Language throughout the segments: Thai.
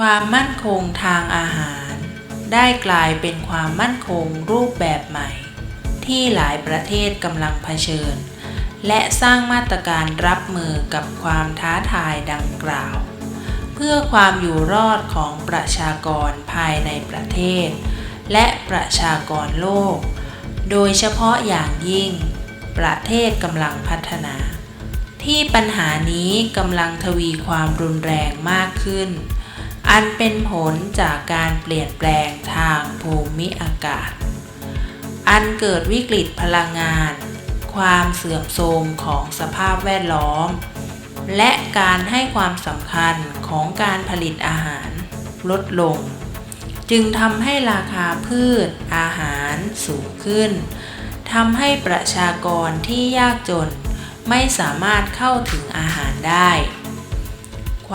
ความมั่นคงทางอาหาร ได้กลายเป็นความมั่นคงรูปแบบใหม่ ที่หลายประเทศกำลังเผชิญ และสร้างมาตรการรับมือกับความท้าทายดังกล่าว เพื่อความอยู่รอดของประชากรภายในประเทศ และประชากรโลก โดยเฉพาะอย่างยิ่ง ประเทศกำลังพัฒนา ที่ปัญหานี้กำลังทวีความรุนแรงมากขึ้น อันเป็นผลจากการเปลี่ยนแปลงทางภูมิอากาศ อันเกิดวิกฤตพลังงาน ความเสื่อมโทรมของสภาพแวดล้อม และการให้ความสำคัญของการผลิตอาหารลดลง จึงทำให้ราคาพืชอาหารสูงขึ้นทำให้ประชากรที่ยากจนไม่สามารถเข้าถึงอาหารได้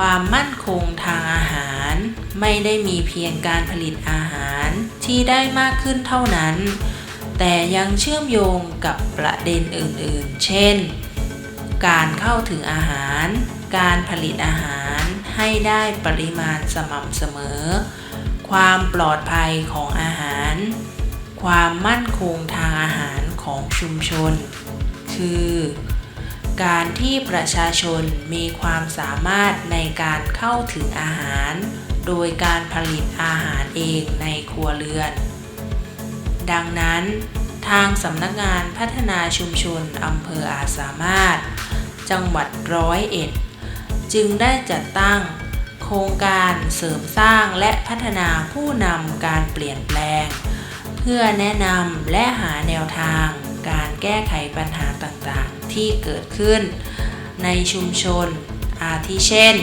ความมั่นคงทางอาหาร ไม่ได้มีเพียงการผลิตอาหารที่ได้มากขึ้นเท่านั้น แต่ยังเชื่อมโยงกับประเด็นอื่นๆ เช่น การเข้าถึงอาหาร การผลิตอาหารให้ได้ปริมาณสม่ำเสมอ ความปลอดภัยของอาหาร ความมั่นคงทางอาหารของชุมชน คือ การที่ประชาชนมีความสามารถในการเข้าถึงอาหาร โดยการผลิตอาหารเองในครัวเรือน ดังนั้น ทางสำนักงานพัฒนาชุมชนอำเภออาจสามารถ จังหวัดร้อยเอ็ดจึงได้จัดตั้งโครงการเสริมสร้างและพัฒนาผู้นำการเปลี่ยนแปลง เพื่อแนะนำและหาแนวทาง การแก้ไขปัญหาต่างๆ ที่เกิดขึ้น ในชุมชน อาทิเช่น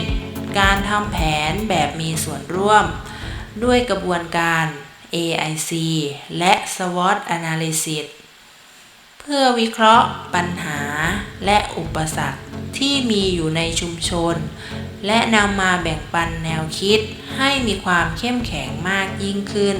การทำแผนแบบมีส่วนร่วม ด้วยกระบวนการ AIC และ SWOT Analysis เพื่อวิเคราะห์ปัญหาและอุปสรรคที่มีอยู่ในชุมชน และนำมาแบ่งปันแนวคิดให้มีความเข้มแข็งมากยิ่งขึ้น